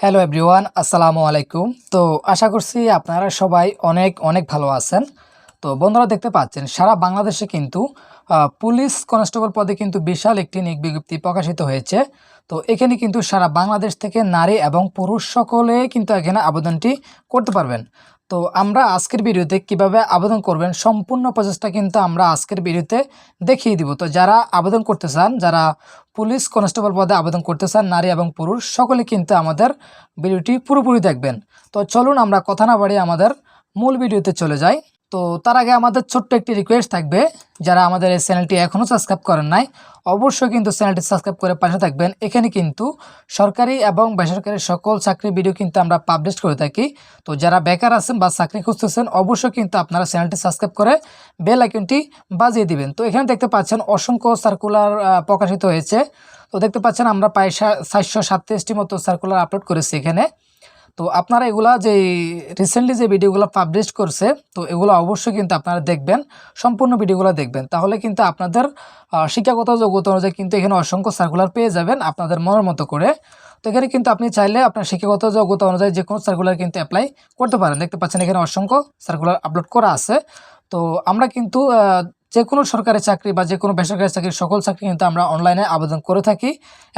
Hello everyone আসসালামু আলাইকুম তো আশা করছি আপনারা সবাই অনেক অনেক ভালো আছেন। তো বন্ধুরা দেখতে পাচ্ছেন, সারা বাংলাদেশে কিন্তু পুলিশ কনস্টেবল পদে কিন্তু বিশাল একটি নিয়োগ বিজ্ঞপ্তি প্রকাশিত হয়েছে। তো এখানে কিন্তু সারা বাংলাদেশ থেকে নারী এবং পুরুষ সকলে কিন্তু এখানে আবেদনটি করতে পারবেন। তো আমরা আজকের ভিডিওতে কীভাবে আবেদন করবেন সম্পূর্ণ প্রচেষ্টা কিন্তু আমরা আজকের ভিডিওতে দেখিয়ে দিব। তো যারা আবেদন করতে চান, যারা পুলিশ কনস্টেবল পদে আবেদন করতে চান, নারী এবং পুরুষ, সকলে কিন্তু আমাদের ভিডিওটি পুরোপুরি দেখবেন। তো চলুন আমরা কথা না বাড়িয়ে আমাদের মূল ভিডিওতে চলে যাই। তো তার আগে আমাদের ছোট্ট একটি রিকোয়েস্ট থাকবে। যারা আমাদের এই চ্যানেলটি এখনও সাবস্ক্রাইব করেন নাই, অবশ্যই কিন্তু চ্যানেলটি সাবস্ক্রাইব করে পাশে থাকবেন। এখানে কিন্তু সরকারি এবং বেসরকারি সকল চাকরি ভিডিও কিন্তু আমরা পাবলিশ করে থাকি। তো যারা বেকার আছেন বা চাকরি খুঁজতেছেন, অবশ্যই কিন্তু আপনারা চ্যানেলটি সাবস্ক্রাইব করে বেল আইকনটি বাজিয়ে দিবেন। তো এখানে দেখতে পাচ্ছেন অসংখ্য সার্কুলার প্রকাশিত হয়েছে। তো দেখতে পাচ্ছেন আমরা প্রায় সাতশো সাতত্রিশটি মতো সার্কুলার আপলোড করেছি এখানে। তো আপনারা এগুলা যে রিসেন্টলি যে ভিডিওগুলো পাবলিশ করছে, তো এগুলো অবশ্যই কিন্তু আপনারা দেখবেন, সম্পূর্ণ ভিডিওগুলো দেখবেন। তাহলে কিন্তু আপনাদের শিক্ষাগত যোগ্যতা অনুযায়ী কিন্তু এখানে অসংখ্য সার্কুলার পেয়ে যাবেন আপনাদের মনের মতো করে। তো এখানে কিন্তু আপনি চাইলে আপনার শিক্ষাগত যোগ্যতা অনুযায়ী যে কোনো সার্কুলার কিন্তু অ্যাপ্লাই করতে পারেন। দেখতে পাচ্ছেন এখানে অসংখ্য সার্কুলার আপলোড করা আছে। তো আমরা কিন্তু যে কোনো সরকারি চাকরি বা যে কোনো বেসরকারি চাকরি সকল চাকরি কিন্তু আমরা অনলাইনে আবেদন করে থাকি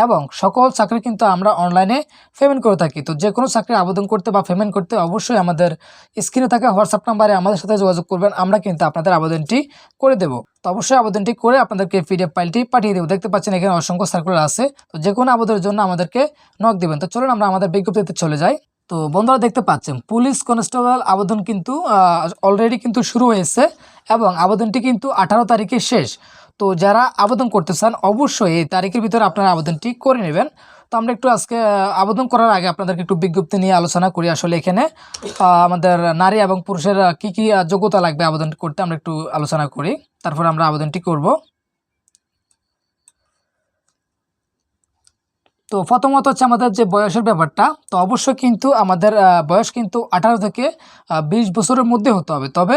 এবং সকল চাকরি কিন্তু আমরা অনলাইনে পেমেন্ট করে থাকি। তো যে কোনো চাকরি আবেদন করতে বা পেমেন্ট করতে অবশ্যই আমাদের স্ক্রিনে থাকা হোয়াটসঅ্যাপ নাম্বারে আমাদের সাথে যোগাযোগ করবেন, আমরা কিন্তু আপনাদের আবেদনটি করে দেব। তো অবশ্যই আবেদনটি করে আপনাদেরকে পিডিএফ ফাইলটি পাঠিয়ে দেবো। দেখতে পাচ্ছেন এখানে অসংখ্য সার্কুলার আছে। তো যে কোনো আবেদনের জন্য আমাদেরকে নক দেবেন। তো চলুন আমরা আমাদের বিজ্ঞপ্তিতে চলে যাই। তো বন্ধুরা দেখতে পাচ্ছেন, পুলিশ কনস্টেবল আবেদন কিন্তু অলরেডি কিন্তু শুরু হয়েছে এবং আবেদনটি কিন্তু আঠারো তারিখে শেষ। তো যারা আবেদন করতে চান, অবশ্যই এই তারিখের ভিতরে আপনারা আবেদনটি করে নেবেন। তো আমরা একটু আজকে আবেদন করার আগে আপনাদেরকে একটু বিজ্ঞপ্তি নিয়ে আলোচনা করি আসলে এখানে। আমাদের নারী এবং পুরুষের কি কি যোগ্যতা লাগবে আবেদন করতে আমরা একটু আলোচনা করি। তারপর আমরা আবেদনটি করব। তো প্রথমত হচ্ছে আমাদের যে বয়সের ব্যাপারটা, তো অবশ্যই কিন্তু আমাদের বয়স কিন্তু আঠারো থেকে বিশ বছরের মধ্যে হতে হবে। তবে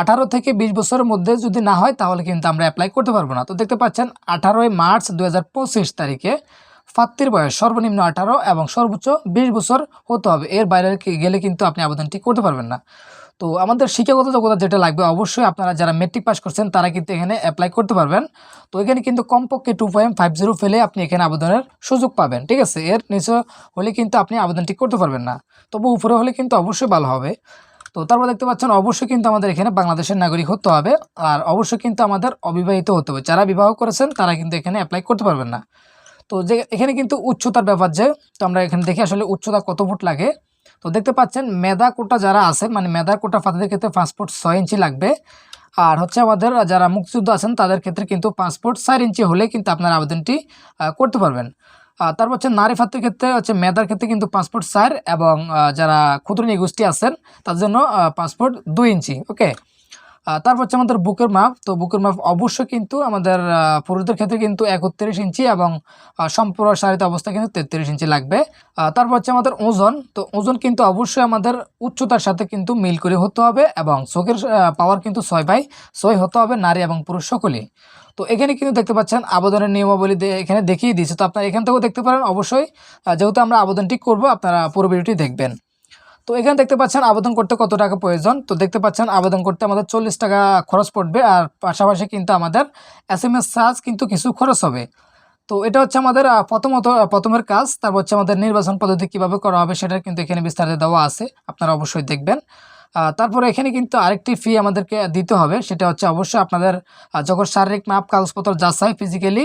আঠারো থেকে বিশ বছরের মধ্যে যদি না হয়, তাহলে কিন্তু আমরা অ্যাপ্লাই করতে পারব না। তো দেখতে পাচ্ছেন, আঠারোই মার্চ দু হাজার পঁচিশ তারিখে প্রার্থীর বয়স, সর্বনিম্ন আঠারো এবং সর্বোচ্চ বিশ বছর হতে হবে। এর বাইরে গেলে কিন্তু আপনি আবেদনটি করতে পারবেন না। তো আমাদের শিক্ষাগত যোগ্যতা যেটা লাগবে, অবশ্যই আপনারা যারা মেট্রিক পাস করছেন, তারা কিন্তু এখানে অ্যাপ্লাই করতে পারবেন। তো এখানে কিন্তু কমপক্ষে টু পয়েন্ট ফাইভ জিরো ফেলে আপনি এখানে আবেদনের সুযোগ পাবেন, ঠিক আছে? এর নিচে হলে কিন্তু আপনি আবেদনটি করতে পারবেন না। তবু উপরে হলে কিন্তু অবশ্যই ভালো হবে। তো তারপর দেখতে পাচ্ছেন, অবশ্যই কিন্তু আমাদের এখানে বাংলাদেশের নাগরিক হতে হবে আর অবশ্যই কিন্তু আমাদের অবিবাহিত হতে হবে। যারা বিবাহ করেছেন, তারা কিন্তু এখানে অ্যাপ্লাই করতে পারবেন না। তো যে এখানে কিন্তু উচ্চতার ব্যাপার যে, তো আমরা এখানে দেখি আসলে উচ্চতা কত ফুট লাগে। তো দেখতে পাচ্ছেন মেধা কোটা যারা আছে মানে মেধা কোটা ফাতাদের ক্ষেত্রে পাসপোর্ট ছয় ইঞ্চি লাগবে। আর হচ্ছে আমাদের যারা মুক্তিযুদ্ধ আছেন, তাদের ক্ষেত্রে কিন্তু পাসপোর্ট চার ইঞ্চি হলে কিন্তু আপনার আবেদনটি করতে পারবেন। তারপর হচ্ছে নারী ফাতের ক্ষেত্রে হচ্ছে মেদার ক্ষেত্রে কিন্তু পাসপোর্ট চার এবং যারা ক্ষুদ্র গোষ্ঠী আছেন তার জন্য পাসপোর্ট দুই ইঞ্চি ওকে তারপর হচ্ছে আমাদের বুকের মাপ। তো বুকের মাপ অবশ্যই কিন্তু আমাদের পুরুষদের ক্ষেত্রে কিন্তু একত্রিশ ইঞ্চি এবং সম্প্রসারিত অবস্থা কিন্তু তেত্রিশ ইঞ্চি লাগবে। তারপর হচ্ছে আমাদের ওজন। তো ওজন কিন্তু অবশ্যই আমাদের উচ্চতার সাথে কিন্তু মিল করে হতে হবে এবং চোখের পাওয়ার কিন্তু ছয় বাই ছয় হতে হবে নারী এবং পুরুষ সকলেই। তো এখানে কিন্তু দেখতে পাচ্ছেন আবেদনের নিয়মাবলী এখানে দেখিয়ে দিয়েছে। তো আপনারা এখান থেকেও দেখতে পারেন অবশ্যই। যেহেতু আমরা আবেদনটি করব, আপনারা পুরো ভিডিওটি দেখবেন। তো এখানে দেখতে পাচ্ছেন আবেদন করতে কত টাকা প্রয়োজন? তো দেখতে পাচ্ছেন আবেদন করতে আমাদের চল্লিশ টাকা খরচ পড়বে আর পাশাপাশি কিন্তু আমাদের এস এম এস চার্জ কিন্তু কিছু খরচ হবে। তো এটা হচ্ছে আমাদের প্রথমত প্রথমের কাজ। তারপর হচ্ছে আমাদের নির্বাচন পদ্ধতি কীভাবে করা হবে সেটা কিন্তু এখানে বিস্তারিত দেওয়া আছে। আপনারা অবশ্যই দেখবেন। তারপরে এখানে কিন্তু আরেকটি ফি আমাদেরকে দিতে হবে, সেটা হচ্ছে অবশ্যই আপনাদের যখন শারীরিক মাপ, কাগজপত্র যাচাই ফিজিক্যালি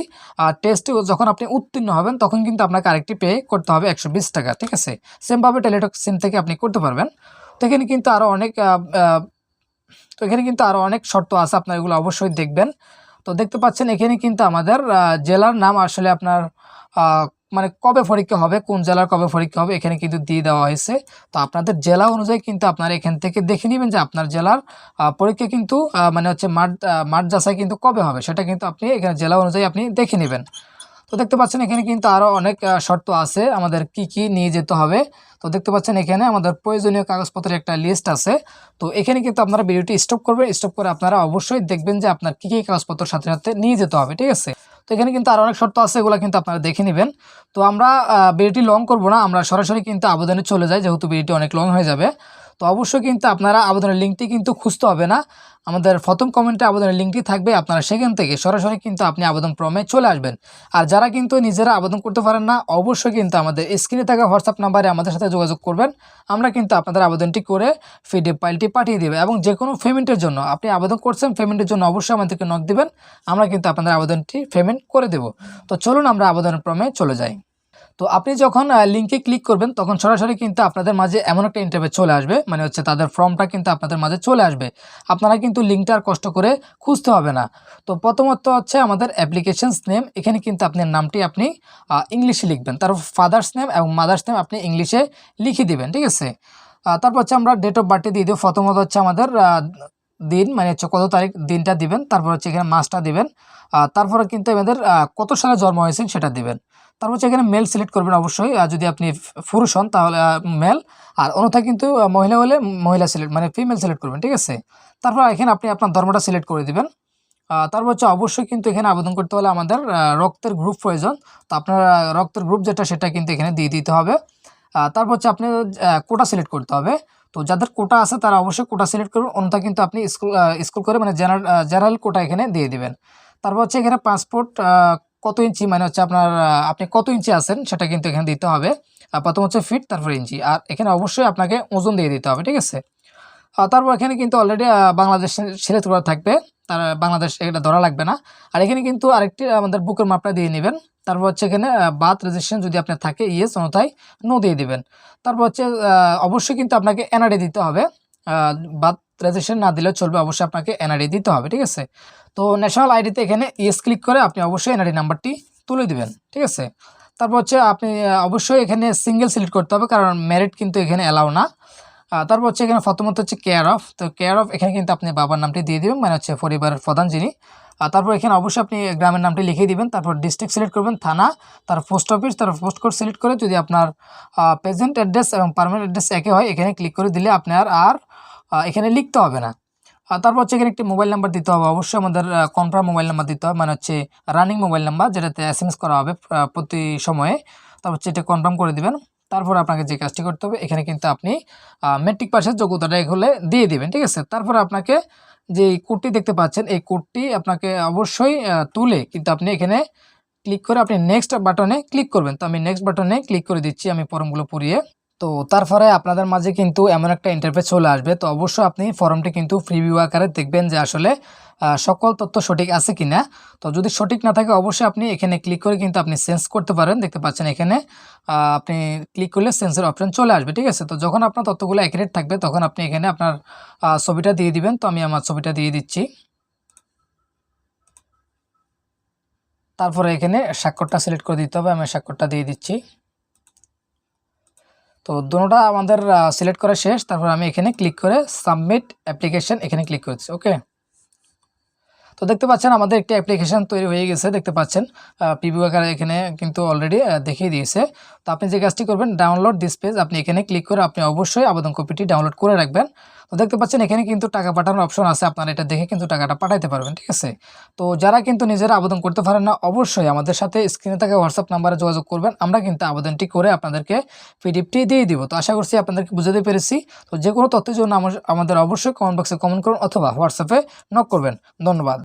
টেস্টে যখন আপনি উত্তীর্ণ হবেন, তখন কিন্তু আপনাকে আরেকটি পে করতে হবে একশো বিশ টাকা, ঠিক আছে? সেমভাবে টেলিটক সিম থেকে আপনি করতে পারবেন। তো এখানে কিন্তু আরও অনেক তো এখানে কিন্তু আরও অনেক শর্ত আছে, আপনার এগুলো অবশ্যই দেখবেন। তো দেখতে পাচ্ছেন এখানে কিন্তু আমাদের জেলার নাম আসলে আপনার মানে কবে পরীক্ষা হবে, কোন জেলার কবে পরীক্ষা হবে, এখানে কিন্তু দিয়ে দেওয়া হয়েছে। তো আপনাদের জেলা অনুযায়ী কিন্তু আপনারা এখান থেকে দেখে নেবেন যে আপনার জেলার পরীক্ষা কিন্তু মানে হচ্ছে মাঠ মাঠ যাচাই কিন্তু কবে হবে, সেটা কিন্তু আপনি এখানে জেলা অনুযায়ী আপনি দেখে নেবেন। তো দেখতে পাচ্ছেন এখানে কিন্তু আরও অনেক শর্ত আছে, আমাদের কি কি নিয়ে যেতে হবে। তো দেখতে পাচ্ছেন এখানে আমাদের প্রয়োজনীয় কাগজপত্রের একটা লিস্ট আছে। তো এখানে কিন্তু আপনারা ভিডিওটি স্টপ করবেন স্টপ করে আপনারা অবশ্যই দেখবেন যে আপনার কী কী কাগজপত্র সাথে সাথে নিয়ে যেতে হবে, ঠিক আছে? তো এখানে কিন্তু আর অনেক শর্ত আছে, এগুলো কিন্তু আপনারা দেখে নেবেন। তো আমরা বিডিটি লং করব না, আমরা সরাসরি কিন্তু আবেদনে চলে যাই, যেহেতু বিডিটি অনেক লং হয়ে যাবে। তো অবশ্যই কিন্তু আপনারা আবেদনের লিঙ্কটি কিন্তু খুঁজতে হবে না। আমাদের প্রথম কমেন্টে আবেদনের লিঙ্কটি থাকবে, আপনারা সেখান থেকে সরাসরি কিন্তু আপনি আবেদন ফর্মে চলে আসবেন। আর যারা কিন্তু নিজেরা আবেদন করতে পারেন না, অবশ্যই কিন্তু আমাদের স্ক্রিনে থাকা হোয়াটসঅ্যাপ নাম্বারে আমাদের সাথে যোগাযোগ করবেন। আমরা কিন্তু আপনাদের আবেদনটি করে পিডিএফ ফাইলটি পাঠিয়ে দেবে এবং যে কোনো পেমেন্টের জন্য আপনি আবেদন করছেন, পেমেন্টের জন্য অবশ্যই আমাদেরকে নক দেবেন। আমরা কিন্তু আপনাদের আবেদনটি পেমেন্ট করে দেব। তো চলুন আমরা আবেদনের ফর্মে চলে যাই। তো আপনি যখন লিঙ্কে ক্লিক করবেন, তখন সরাসরি কিন্তু আপনাদের মাঝে এমন একটা ইন্টারভিউ চলে আসবে মানে হচ্ছে তাদের ফর্মটা কিন্তু আপনাদের মাঝে চলে আসবে। আপনারা কিন্তু লিঙ্কটা আর কষ্ট করে খুঁজতে হবে না। তো প্রথমত হচ্ছে আমাদের অ্যাপ্লিকেশনস নেম এখানে কিন্তু আপনার নামটি আপনি ইংলিশে লিখবেন। তারপর ফাদার্স নেম এবং মাদার্স নেম আপনি ইংলিশে লিখে দিবেন, ঠিক আছে? তারপর হচ্ছে আমরা ডেট অফ বার্থে দিয়ে দেবো। প্রথমত হচ্ছে আমাদের দিন মানে হচ্ছে কত তারিখ দিনটা দিবেন, তারপর হচ্ছে এখানে মাসটা দিবেন। তারপরে কিন্তু আমাদের কত সালে জন্ম হয়েছেন সেটা দিবেন। তারপর হচ্ছে এখানে মেল সিলেক্ট করবেন অবশ্যই। আর যদি আপনি পুরুষ হন, তাহলে মেল আর অন্যথা কিন্তু মহিলা হলে মহিলা সিলেক্ট মানে ফিমেল সিলেক্ট করবেন, ঠিক আছে? তারপর এখানে আপনি আপনার ধর্মটা সিলেক্ট করে দিবেন। তারপর হচ্ছে অবশ্যই কিন্তু এখানে আবেদন করতে হলে আমাদের রক্তের গ্রুপ প্রয়োজন। তো আপনার রক্তের গ্রুপ যেটা, সেটা কিন্তু এখানে দিয়ে দিতে হবে। তারপর হচ্ছে আপনি কোটা সিলেক্ট করতে হবে। তো যাদের কোটা আছে, তারা অবশ্যই কোটা সিলেক্ট করবেন অন্যথা কিন্তু আপনি স্কুল স্কুল করে মানে জেনারেল জেনারেল কোটা এখানে দিয়ে দিবেন। তারপর হচ্ছে এখানে পাসপোর্ট কত ইঞ্চি? মানে হচ্ছে আপনার আপনি কত ইঞ্চি আছেন? সেটা কিন্তু এখানে দিতে হবে। প্রথম হচ্ছে ফিট, তারপর ইঞ্চি। আর এখানে অবশ্যই আপনাকে ওজন দিয়ে দিতে হবে, ঠিক আছে? তারপর এখানে কিন্তু অলরেডি বাংলাদেশ সিলেক্ট করা থাকবে। তার বাংলাদেশ এটা ধরা লাগবে না। আর এখানে কিন্তু আরেকটি আমাদের বুকের মাপটা দিয়ে নেবেন। তারপর হচ্ছে এখানে বাথ রেজিস্ট্রেশন যদি আপনার থাকে ইয়েস অন্যথায় নো দিয়ে দিবেন। তারপর হচ্ছে অবশ্যই কিন্তু আপনাকে এনআরডি দিতে হবে। বাথ রেজিস্ট্রেশন না দিলেও চলবে, অবশ্যই আপনাকে এনআরডি দিতে হবে, ঠিক আছে? তো ন্যাশনাল আইডিতে এখানে ইয়েস ক্লিক করে আপনি অবশ্যই এনআরডি নাম্বারটি তুলে দিবেন, ঠিক আছে? তারপর হচ্ছে আপনি অবশ্যই এখানে সিঙ্গেল সিলেক্ট করতে হবে, কারণ মেরিট কিন্তু এখানে অ্যালাউ না। তারপর হচ্ছে এখানে প্রথমত হচ্ছে কেয়ার অফ তো কেয়ার অফ এখানে কিন্তু আপনি বাবার নামটি দিয়ে দিবেন মানে হচ্ছে পরিবারের প্রধান যিনি। তারপর এখানে অবশ্যই আপনি গ্রামের নামটি লিখিয়ে দিবেন, তারপর ডিস্ট্রিক্ট সিলেক্ট করবেন, থানা, তার পোস্ট অফিস তার পোস্ট কোড সিলেক্ট করে যদি আপনার প্রেজেন্ট অ্যাড্রেস এবং পারমানেন্ট অ্যাড্রেস একে হয়, এখানে ক্লিক করে দিলে আপনার আর এখানে লিখতে হবে না। তারপর হচ্ছে এখানে একটি মোবাইল নাম্বার দিতে হবে। অবশ্যই আমাদের কনফার্ম মোবাইল নাম্বার দিতে হবে। মানে হচ্ছে রানিং মোবাইল নাম্বার যেটাতে এস করা হবে প্রতি সময়ে। তারপর হচ্ছে এটা কনফার্ম করে দেবেন। তারপর আপনাকে যে কাজটি করতে হবে, এখানে কিন্তু আপনি মেট্রিক পাসের যোগ্যতাটা এগুলো দিয়ে দিবেন, ঠিক আছে? তারপর আপনাকে যে কোডটি দেখতে পাচ্ছেন, এই কোডটি আপনাকে অবশ্যই তুলে কিন্তু আপনি এখানে ক্লিক করে আপনি নেক্সট বাটনে ক্লিক করবেন। তো আমি নেক্সট বাটনে ক্লিক করে দিচ্ছি, আমি ফর্মগুলো পুরিয়ে তো তারপরে আপনাদের মাঝে কিন্তু এমন একটা ইন্টারফেস চলে আসবে। তো অবশ্যই আপনি ফর্মটি কিন্তু ফ্রিভিউ আকারে দেখবেন যে আসলে সকল তথ্য সঠিক আছে কিনা। তো যদি সঠিক না থাকে, অবশ্যই আপনি এখানে ক্লিক করে কিন্তু আপনি চেঞ্জ করতে পারেন। দেখতে পাচ্ছেন এখানে আপনি ক্লিক করলে সেন্সের অপশন চলে আসবে, ঠিক আছে? তো যখন আপনার তথ্যগুলো অ্যাকুরেট থাকবে, তখন আপনি এখানে আপনার ছবিটা দিয়ে দিবেন। তো আমি আমার ছবিটা দিয়ে দিচ্ছি। তারপরে এখানে স্বাক্ষরটা সিলেক্ট করে দিতে হবে। আমি স্বাক্ষরটা দিয়ে দিচ্ছি। তো দুটোটা আমাদের সিলেক্ট করা শেষ। তারপর আমি এখানে ক্লিক করে সাবমিট অ্যাপ্লিকেশন এখানে ক্লিক করেছি ওকে তো দেখতে পাচ্ছেন, আমাদের একটি অ্যাপ্লিকেশন তৈরি হয়ে গেছে, দেখতে পাচ্ছেন। পিবি আকারে এখানে কিন্তু অলরেডি দেখিয়ে দিয়েছে। তো আপনি যে কাজটি করবেন ডাউনলোড দিস পেজ আপনি এখানে ক্লিক করে আপনি অবশ্যই আবেদন কপিটি ডাউনলোড করে রাখবেন। তো দেখতে পাচ্ছেন, এখানে কিন্তু টাকা পাঠানোর অপশন আছে, আপনারা এটা দেখে কিন্তু টাকাটা পাঠাইতে পারবেন, ঠিক আছে? তো যারা কিন্তু নিজেরা আবেদন করতে পারেন না, অবশ্যই আমাদের সাথে স্ক্রিনে থাকা হোয়াটসঅ্যাপ নাম্বারে যোগাযোগ করবেন। আমরা কিন্তু আবেদনটি করে আপনাদেরকে পিডিএফটি দিয়ে দিব। তো আশা করছি আপনাদেরকে বুঝাতে পেরেছি। তো যে কোনো তথ্যের জন্য আমাদের অবশ্যই কমেন্ট বক্সে কমেন্ট করুন অথবা হোয়াটসঅ্যাপে নক করবেন। ধন্যবাদ।